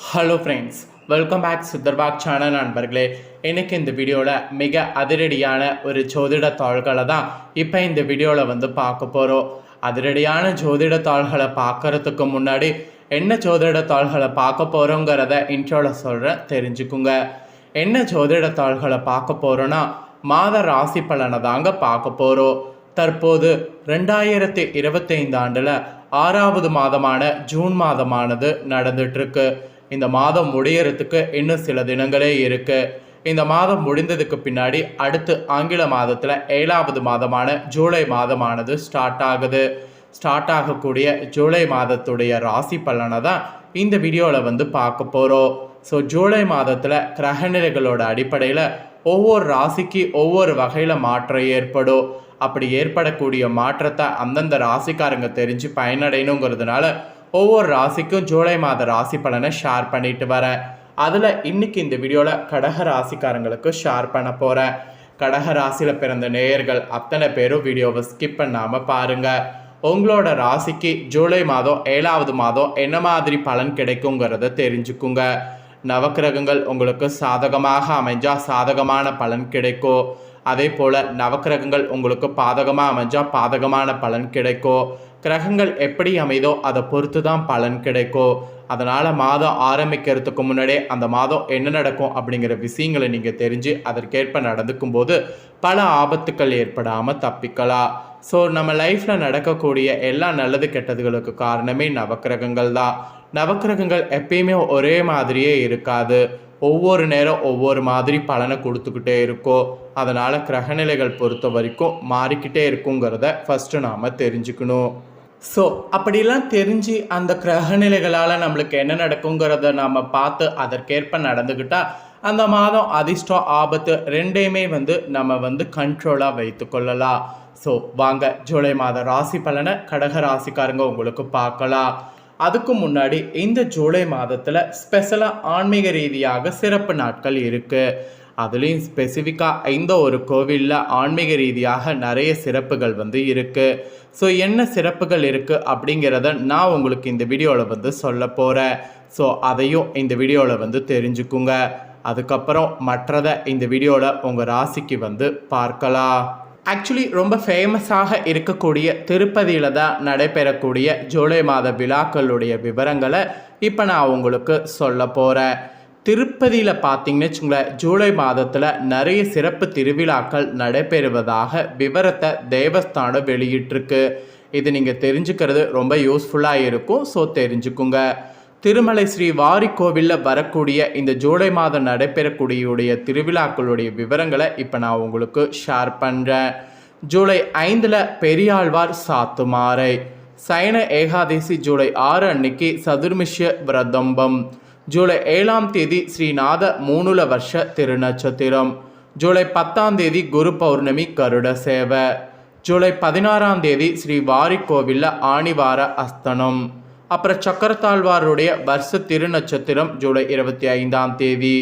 Hello friends welcome back சித்தர்பாக் channel நண்பர்களே. எனக்கு இந்த வீடியோவில் மிக அதிரடியான ஒரு ஜோதிட தாள்களை தான் இப்போ இந்த வீடியோவில் வந்து பார்க்க போகிறோம் அதிரடியான ஜோதிட தாள்களை பார்க்கறதுக்கு முன்னாடி என்ன ஜோதிட தாள்களை பார்க்க போகிறோங்கிறத இன்ட்ரோவில் சொல்கிறேன் தெரிஞ்சுக்குங்க. என்ன ஜோதிட தாள்களை பார்க்க போகிறோன்னா மாத ராசி பலனை தாங்க பார்க்க போகிறோம் தற்போது ரெண்டாயிரத்தி இருபத்தைந்து ஆண்டில் ஆறாவது மாதமான ஜூன் மாதமானது நடந்துட்டுருக்கு இந்த மாதம் முடியறதுக்கு இன்னும் சில தினங்களே இருக்கு. இந்த மாதம் முடிந்ததுக்கு பின்னாடி அடுத்து ஆங்கில மாதத்தில் ஏழாவது மாதமான ஜூலை மாதமானது ஸ்டார்ட் ஆகுது. ஸ்டார்ட் ஆகக்கூடிய ஜூலை மாதத்துடைய ராசி பலனை தான் இந்த வீடியோவில் வந்து பார்க்க போகிறோம் ஸோ ஜூலை மாதத்தில் கிரகநிலைகளோட அடிப்படையில் ஒவ்வொரு ராசிக்கு ஒவ்வொரு வகையில் மாற்றம் ஏற்படும். அப்படி ஏற்படக்கூடிய மாற்றத்தை அந்தந்த ராசிக்காரங்க தெரிஞ்சு பயனடையணுங்கிறதுனால ஒவ்வொரு ராசிக்கும் ஜூலை மாத ராசி பலனை ஷேர் பண்ணிட்டு வரேன். அதில் இன்னைக்கு இந்த வீடியோவில் கடக ராசிக்காரங்களுக்கு ஷேர் பண்ண போகிறேன் கடக ராசியில் பிறந்த நேயர்கள் அத்தனை பேரும் வீடியோவை ஸ்கிப் பண்ணாமல் பாருங்கள் உங்களோட ராசிக்கு ஜூலை மாதம் ஏழாவது மாதம் என்ன மாதிரி பலன் கிடைக்குங்கிறத தெரிஞ்சுக்குங்க. நவக்கிரகங்கள் உங்களுக்கு சாதகமாக அமைஞ்சால் சாதகமான பலன் கிடைக்கும். அதே போல் நவக்கிரகங்கள் உங்களுக்கு பாதகமாக அமைஞ்சால் பாதகமான பலன் கிடைக்கும். கிரகங்கள் எப்படி அமைதோ அதை பொறுத்து தான் பலன் கிடைக்கும் அதனால் மாதம் ஆரம்பிக்கிறதுக்கு முன்னாடியே அந்த மாதம் என்ன நடக்கும் அப்படிங்கிற விஷயங்களை நீங்கள் தெரிஞ்சு அதற்கேற்ப நடந்துக்கும் போது பல ஆபத்துக்கள் ஏற்படாமல் தப்பிக்கலாம். ஸோ நம்ம லைஃப்பில் நடக்கக்கூடிய எல்லா நல்லது கெட்டதுகளுக்கு காரணமே நவக்கிரகங்கள் தான். நவக்கிரகங்கள் எப்பயுமே ஒரே மாதிரியே இருக்காது. ஒவ்வொரு நேரம் ஒவ்வொரு மாதிரி பலனை கொடுத்துக்கிட்டே இருக்கும் அதனால் கிரகநிலைகள் பொறுத்த வரைக்கும் மாறிக்கிட்டே இருக்குங்கிறத ஃபஸ்ட்டு நாம் தெரிஞ்சுக்கணும். ஸோ அப்படிலாம் தெரிஞ்சு அந்த கிரகநிலைகளால் நம்மளுக்கு என்ன நடக்குங்கிறத நாம் பார்த்து அதற்கேற்ப நடந்துக்கிட்டால் அந்த மாதம் அதிர்ஷ்டம் ஆபத்து ரெண்டையுமே வந்து நம்ம வந்து கண்ட்ரோலாக வைத்து கொள்ளலாம். ஸோ வாங்க ஜூலை மாத ராசி பலனை கடக ராசிக்காரங்க உங்களுக்கு பார்க்கலாம். அதுக்கு முன்னாடி இந்த ஜூலை மாதத்தில் ஸ்பெஷலாக ஆன்மீக ரீதியாக சிறப்பு நாட்கள் இருக்குது அதுலேயும் ஸ்பெசிஃபிக்காக இந்த ஒரு கோவிலில் ஆன்மீக ரீதியாக நிறைய சிறப்புகள் வந்து இருக்குது ஸோ என்ன சிறப்புகள் இருக்குது அப்படிங்கிறத நான் உங்களுக்கு இந்த வீடியோவில் வந்து சொல்ல போகிறேன் ஸோ அதையும் இந்த வீடியோவில் வந்து தெரிஞ்சுக்குங்க. அதுக்கப்புறம் மற்றதை இந்த வீடியோவில் உங்கள் ராசிக்கு வந்து பார்க்கலாம். ஆக்சுவலி ரொம்ப ஃபேமஸாக இருக்கக்கூடிய திருப்பதியில் தான் நடைபெறக்கூடிய ஜூலை மாத விழாக்களுடைய விவரங்களை இப்போ நான் உங்களுக்கு சொல்ல போகிறேன் திருப்பதியில் பார்த்தீங்கன்னு வச்சுங்களேன் ஜூலை மாதத்தில் நிறைய சிறப்பு திருவிழாக்கள் நடைபெறுவதாக விவரத்தை தேவஸ்தானம் வெளியிட்டிருக்கு. இது நீங்கள் தெரிஞ்சுக்கிறது ரொம்ப யூஸ்ஃபுல்லாக இருக்கும். ஸோ தெரிஞ்சுக்குங்க. திருமலை ஸ்ரீ வாரி கோவிலில் வரக்கூடிய இந்த ஜூலை மாதம் நடைபெறக்கூடிய திருவிழாக்களுடைய விவரங்களை இப்போ நான் உங்களுக்கு ஷேர் பண்ணுறேன் ஜூலை ஐந்தில் பெரியாழ்வார் சாத்துமாரை. சைன ஏகாதசி ஜூலை ஆறு அன்னைக்கு சதுர்மிஷ விரதம்பம். ஜூலை ஏழாம் தேதி ஸ்ரீநாத மூணுல வருஷ திருநட்சத்திரம். ஜூலை பத்தாம் தேதி குரு பௌர்ணமி கருட சேவை. ஜூலை பதினாறாம் தேதி ஸ்ரீ வாரி கோவிலில் ஆணிவார அஸ்தனம். அப்புறம் சக்கரத்தாழ்வாருடைய வருஷ திருநட்சத்திரம் ஜூலை இருபத்தி ஐந்தாம் தேதி.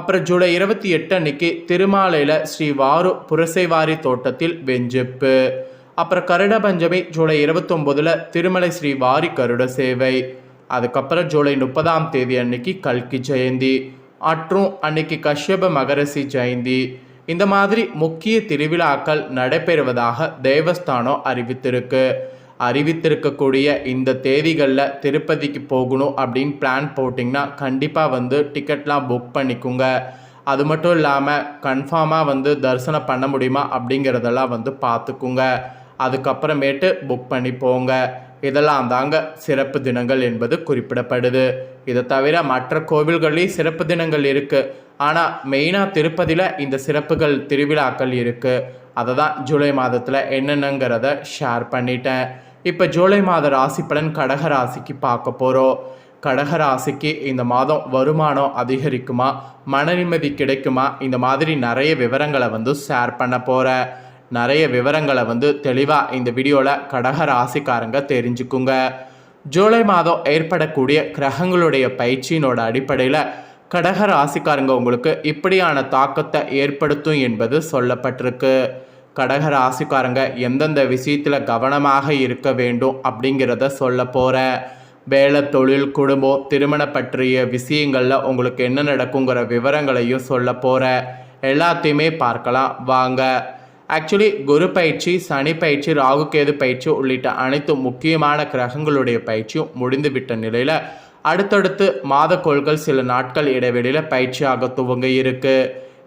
அப்புறம் ஜூலை இருபத்தி எட்டு அன்னைக்கு திருமாலையில் ஸ்ரீ வாரு புரசைவாரி தோட்டத்தில் வெஞ்செப்பு. அப்புறம் கருட பஞ்சமி ஜூலை இருபத்தொம்போதில் திருமலை ஸ்ரீ வாரி கருட சேவை. அதுக்கப்புறம் ஜூலை முப்பதாம் தேதி அன்னைக்கு கல்கி ஜெயந்தி மற்றும் அன்னைக்கு கஷ்யப மகரசி ஜெயந்தி. இந்த மாதிரி முக்கிய திருவிழாக்கள் நடைபெறுவதாக தேவஸ்தானம் அறிவித்திருக்கு. அறிவித்திருக்கக்கூடிய இந்த தேதிகளில் திருப்பதிக்கு போகணும் அப்படின்னு பிளான் போட்டிங்கன்னா கண்டிப்பாக வந்து டிக்கெட்லாம் புக் பண்ணிக்கோங்க. அது மட்டும் இல்லாமல் கன்ஃபார்மாக வந்து தரிசனம் பண்ண முடியுமா அப்படிங்கிறதெல்லாம் வந்து பார்த்துக்குங்க. அதுக்கப்புறமேட்டு புக் பண்ணி போங்க. இதெல்லாம் தாங்க சிறப்பு தினங்கள் என்பது குறிப்பிடப்படுது. இதை தவிர மற்ற கோவில்கள்லேயும் சிறப்பு தினங்கள் இருக்குது ஆனால் மெயினாக திருப்பதியில் இந்த சிறப்புகள் திருவிழாக்கள் இருக்குது அதை தான் ஜூலை மாதத்தில் என்னென்னங்கிறத ஷேர் பண்ணிட்டேன். இப்போ ஜூலை மாத ராசி பலன் கடக ராசிக்கு பார்க்க போகிறோம் கடக ராசிக்கு இந்த மாதம் வருமானம் அதிகரிக்குமா? மன நிம்மதி கிடைக்குமா? இந்த மாதிரி நிறைய விவரங்களை வந்து ஷேர் பண்ண போகிறேன் நிறைய விவரங்களை வந்து தெளிவாக இந்த வீடியோவில் கடக ராசிக்காரங்க தெரிஞ்சுக்குங்க. ஜூலை மாதம் ஏற்படக்கூடிய கிரகங்களுடைய பயிற்சியினோட அடிப்படையில் கடக ராசிக்காரங்க உங்களுக்கு இப்படியான தாக்கத்தை ஏற்படுத்தும் என்பது சொல்லப்பட்டிருக்கு. கடக ராசிக்காரங்க எந்தெந்த விஷயத்தில் கவனமாக இருக்க வேண்டும் அப்படிங்கிறத சொல்ல போகிறேன் வேலை தொழில் குடும்பம் திருமணம் பற்றிய விஷயங்களில் உங்களுக்கு என்ன நடக்குங்கிற விவரங்களையும் சொல்ல போகிறேன் எல்லாத்தையுமே பார்க்கலாம். வாங்க. ஆக்சுவலி குரு பயிற்சி சனி பயிற்சி ராகுகேது பயிற்சி உள்ளிட்ட அனைத்து முக்கியமான கிரகங்களுடைய பயிற்சியும் முடிந்துவிட்ட நிலையில் அடுத்தடுத்து மாதக்கோள்கள் சில நாட்கள் இடைவெளியில் பயிற்சியாக துவங்க இருக்கு.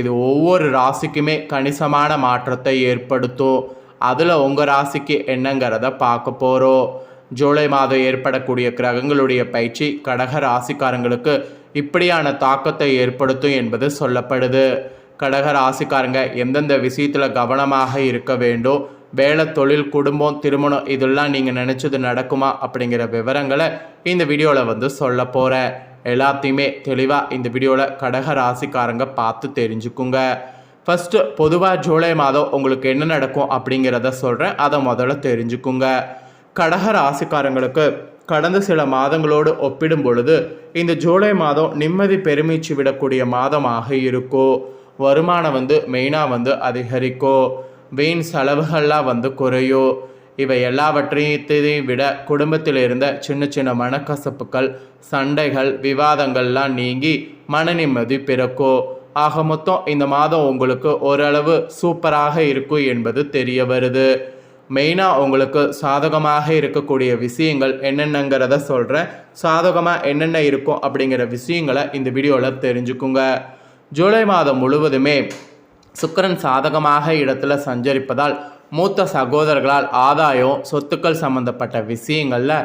இது ஒவ்வொரு ராசிக்குமே கணிசமான மாற்றத்தை ஏற்படுத்தும். அதில் உங்கள் ராசிக்கு என்னங்கிறத பார்க்க போகிறோம் ஜூலை மாதம் ஏற்படக்கூடிய கிரகங்களுடைய பயிற்சி கடக ராசிக்காரங்களுக்கு இப்படியான தாக்கத்தை ஏற்படுத்தும் என்பது சொல்லப்படுது. கடக ராசிக்காரங்க எந்தெந்த விஷயத்தில் கவனமாக இருக்க வேண்டும் வேலை தொழில் குடும்பம் திருமணம் இதெல்லாம் நீங்கள் நினச்சது நடக்குமா அப்படிங்கிற விவரங்களை இந்த வீடியோவில் வந்து சொல்ல போகிறேன் எல்லாத்தையுமே தெளிவாக இந்த வீடியோவில் கடக ராசிக்காரங்க பார்த்து தெரிஞ்சுக்குங்க. ஃபஸ்ட்டு பொதுவாக ஜூலை மாதம் உங்களுக்கு என்ன நடக்கும் அப்படிங்கிறத சொல்கிறேன் அதை முதல்ல தெரிஞ்சுக்குங்க. கடக ராசிக்காரங்களுக்கு கடந்த சில மாதங்களோடு ஒப்பிடும் பொழுது இந்த ஜூலை மாதம் நிம்மதி பெருமிச்சு விடக்கூடிய மாதமாக இருக்கும். வருமானம் வந்து மெயினாக வந்து அதிகரிக்கும் வீண் செலவுகள்லாம் வந்து குறையும் இவை எல்லாவற்றையும் விட குடும்பத்தில் இருந்த சின்ன சின்ன மனக்கசப்புகள் சண்டைகள் விவாதங்கள்லாம் நீங்கி மன நிம்மதி பிறக்கும் ஆக மொத்தம் இந்த மாதம் உங்களுக்கு ஓரளவு சூப்பராக இருக்கும் என்பது தெரிய வருது. மெயினாக உங்களுக்கு சாதகமாக இருக்கக்கூடிய விஷயங்கள் என்னென்னங்கிறத சொல்கிறேன் சாதகமாக என்னென்ன இருக்கும் அப்படிங்கிற விஷயங்களை இந்த வீடியோவில் தெரிஞ்சுக்குங்க. ஜூலை மாதம் முழுவதுமே சுக்கரன் சாதகமாக இடத்துல சஞ்சரிப்பதால் மூத்த சகோதரர்களால் ஆதாயம் சொத்துக்கள் சம்பந்தப்பட்ட விஷயங்களில்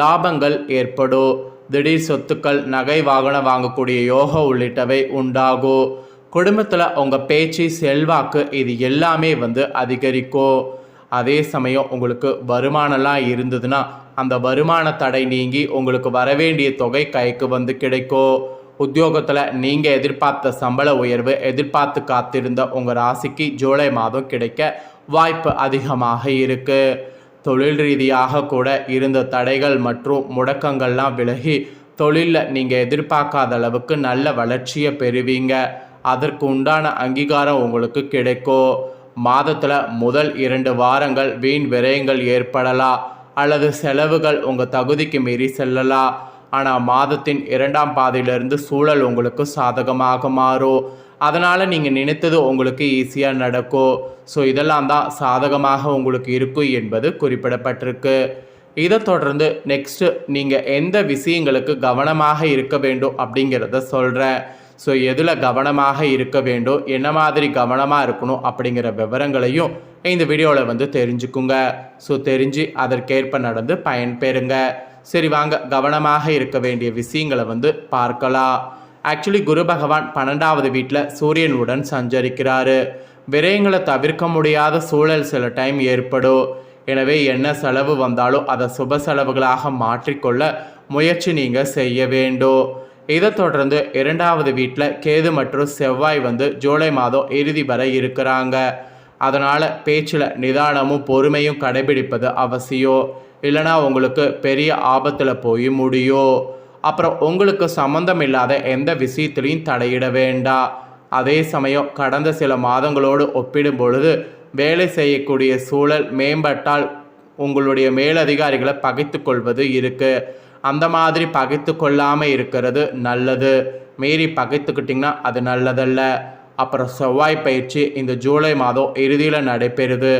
லாபங்கள் ஏற்படும். திடீர் சொத்துக்கள் நகை வாகனம் வாங்கக்கூடிய யோகம் உள்ளிட்டவை உண்டாகும். குடும்பத்தில் உங்கள் பேச்சு செல்வாக்கு இது எல்லாமே வந்து அதிகரிக்கும். அதே சமயம் உங்களுக்கு வருமானம்லாம் இருந்ததுன்னா அந்த வருமான தடை நீங்கி உங்களுக்கு வரவேண்டிய தொகை கைக்கு வந்து கிடைக்கும். உத்தியோகத்தில் நீங்கள் எதிர்பார்த்த சம்பள உயர்வு எதிர்பார்த்து காத்திருந்த உங்கள் ராசிக்கு ஜூலை மாதம் கிடைக்க வாய்ப்பு அதிகமாக இருக்குது தொழில் ரீதியாக கூட இருந்த தடைகள் மற்றும் முடக்கங்கள்லாம் விலகி தொழிலில் நீங்கள் எதிர்பார்க்காத அளவுக்கு நல்ல வளர்ச்சியை பெறுவீங்க. அதற்கு உண்டான அங்கீகாரம் உங்களுக்கு கிடைக்கும். மாதத்தில் முதல் இரண்டு வாரங்கள் வீண் விரயங்கள் ஏற்படலாம். அல்லது செலவுகள் உங்கள் தகுதிக்கு மீறி செல்லலாம். ஆனால் மாதத்தின் இரண்டாம் பாதையிலிருந்து சூழல் உங்களுக்கு சாதகமாக மாறும் அதனால் நீங்கள் நினைத்தது உங்களுக்கு ஈஸியாக நடக்கும் ஸோ இதெல்லாம் தான் சாதகமாக உங்களுக்கு இருக்கும் என்பது குறிப்பிடப்பட்டிருக்கு. இதை தொடர்ந்து நெக்ஸ்ட்டு நீங்கள் எந்த விஷயங்களுக்கு கவனமாக இருக்க வேண்டும் அப்படிங்கிறத சொல்கிறேன் ஸோ எதில் கவனமாக இருக்க வேண்டும் என்ன மாதிரி கவனமாக இருக்கணும் அப்படிங்கிற விவரங்களையும் இந்த வீடியோவில் வந்து தெரிஞ்சுக்குங்க. ஸோ தெரிஞ்சு அதற்கேற்ப நடந்து பயன்பெறுங்க. சரி வாங்க கவனமாக இருக்க வேண்டிய விஷயங்களை வந்து பார்க்கலாம். ஆக்சுவலி குரு பகவான் பன்னெண்டாவது வீட்டில் சூரியனுடன் சஞ்சரிக்கிறாரு. விரயங்களை தவிர்க்க முடியாத சூழல் சில டைம் ஏற்படும். எனவே என்ன செலவு வந்தாலும் அதை சுப செலவுகளாக மாற்றிக்கொள்ள முயற்சி நீங்கள் செய்ய வேண்டும். இதை தொடர்ந்து இரண்டாவது வீட்டில் கேது மற்றும் செவ்வாய் வந்து ஜூலை மாதம் இறுதி வரை இருக்கிறாங்க. அதனால் பேச்சில் நிதானமும் பொறுமையும் கடைபிடிப்பது அவசியம். இல்லைனா உங்களுக்கு பெரிய ஆபத்தில் போய் முடியும் அப்புறம் உங்களுக்கு சம்மந்தம் இல்லாத எந்த விஷயத்துலையும் தடையிட வேண்டாம் அதே சமயம் கடந்த சில மாதங்களோடு ஒப்பிடும் பொழுது வேலை செய்யக்கூடிய சூழல் மேம்பட்டால் உங்களுடைய மேலதிகாரிகளை பகைத்து கொள்வது இருக்குது அந்த மாதிரி பகைத்து கொள்ளாமல் இருக்கிறது நல்லது. மீறி பகைத்துக்கிட்டிங்கன்னா அது நல்லதல்ல. அப்புறம் செவ்வாய் பயிற்சி இந்த ஜூலை மாதம் இறுதியில் நடைபெறுது.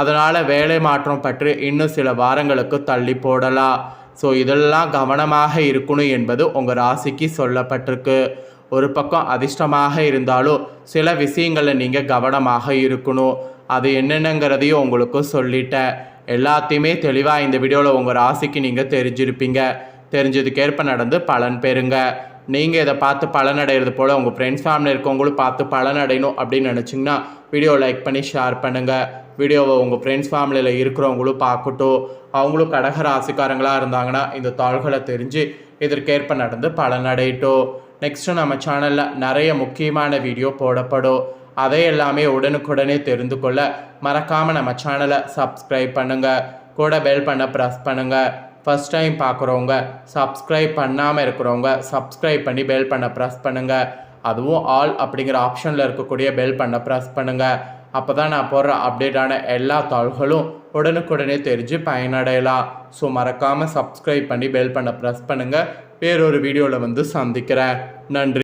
அதனால் வேலை மாற்றம் பற்றி இன்னும் சில வாரங்களுக்கு தள்ளி போடலாம் ஸோ இதெல்லாம் கவனமாக இருக்கணும் என்பது உங்கள் ராசிக்கு சொல்லப்பட்டிருக்கு. ஒரு பக்கம் அதிர்ஷ்டமாக இருந்தாலும் சில விஷயங்களில் நீங்கள் கவனமாக இருக்கணும். அது என்னென்னங்கிறதையும் உங்களுக்கு சொல்லிட்டேன். எல்லாத்தையுமே தெளிவாக இந்த வீடியோவில் உங்கள் ராசிக்கு நீங்கள் தெரிஞ்சிருப்பீங்க. தெரிஞ்சதுக்கேற்ப நடந்து பலன் பெறுங்க. நீங்கள் இதை பார்த்து பலனடைகிறது போல் உங்கள் ஃப்ரெண்ட்ஸ் ஃபேமிலி இருக்கவங்களும் பார்த்து பலனடையணும் அப்படின்னு நினச்சிங்கன்னா வீடியோ லைக் பண்ணி ஷேர் பண்ணுங்கள் வீடியோவை உங்கள் ஃப்ரெண்ட்ஸ் ஃபேமிலியில் இருக்கிறவங்களும் பார்க்கட்டும். அவங்களும் கடக ராசிக்காரங்களாக இருந்தாங்கன்னா இந்த தாள்களை தெரிஞ்சு இதற்கேற்ப நடந்து பலனடையட்டும் நெக்ஸ்ட்டு நம்ம சேனலில் நிறைய முக்கியமான வீடியோ போடப்படும். அதை எல்லாமே உடனுக்குடனே தெரிந்து கொள்ள மறக்காமல் நம்ம சேனலை சப்ஸ்கிரைப் பண்ணுங்கள் கூட பெல் பண்ண ப்ரெஸ் பண்ணுங்கள் ஃபஸ்ட் டைம் பார்க்குறவங்க சப்ஸ்கிரைப் பண்ணாமல் இருக்கிறவங்க சப்ஸ்கிரைப் பண்ணி பெல் பண்ண ப்ரெஸ் பண்ணுங்கள் அதுவும் ஆல் அப்படிங்கிற ஆப்ஷனில் இருக்கக்கூடிய பெல் பண்ண ப்ரெஸ் பண்ணுங்கள் அப்போ தான் நான் போடுற அப்டேட்டான எல்லா தாள்களும் உடனுக்குடனே தெரிஞ்சு பயனடையலாம். ஸோ மறக்காமல் சப்ஸ்கிரைப் பண்ணி பெல் பண்ண ப்ரெஸ் பண்ணுங்கள் வேறொரு வீடியோவில் வந்து சந்திக்கிறேன். நன்றி.